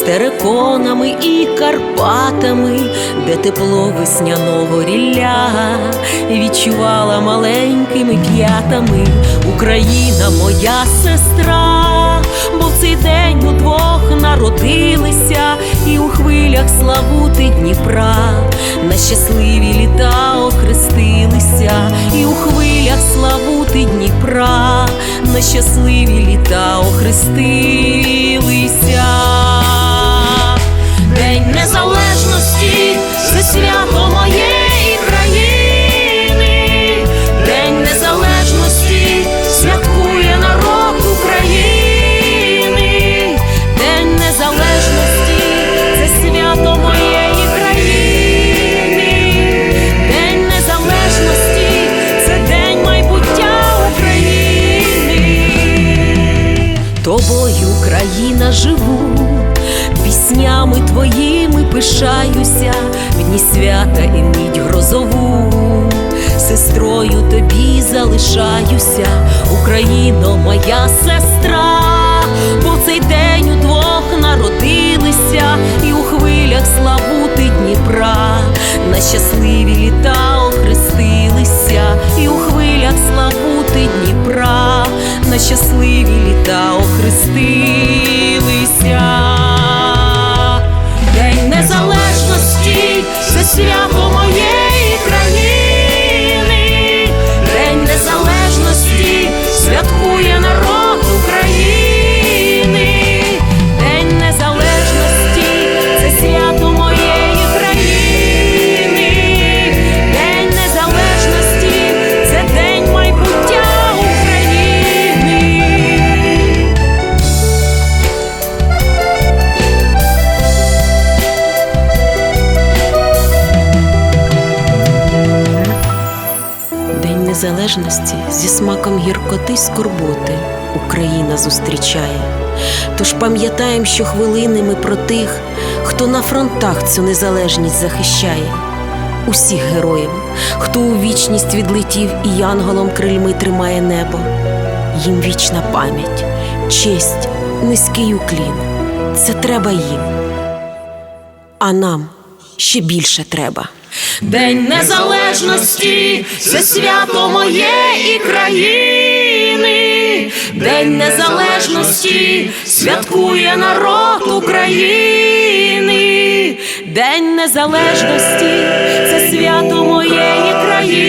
тереконами і Карпатами, де тепло весняного рілля відчувала маленькими п'ятами Україна моя сестра, бо в цей день удвох народилися, і у хвилях славути Дніпра. На щасливі літа охрестилися, і у хвилях славути Дніпра. На щасливі літа охрестилися. Тобою, Україна, живу, піснями твоїми пишаюся, в дні свята і мідь грозову, сестрою тобі залишаюся, Україно, моя сестра, незалежності зі смаком гіркоти й скорботи Україна зустрічає. Тож пам'ятаєм, що хвилини ми про тих, хто на фронтах цю незалежність захищає. Усіх героїв, хто у вічність відлетів і янголом крильми тримає небо. Їм вічна пам'ять, честь, низький уклін. Це треба їм. А нам ще більше треба. День незалежності це свято моєї країни, День незалежності святкує народ України, День незалежності це свято моєї країни.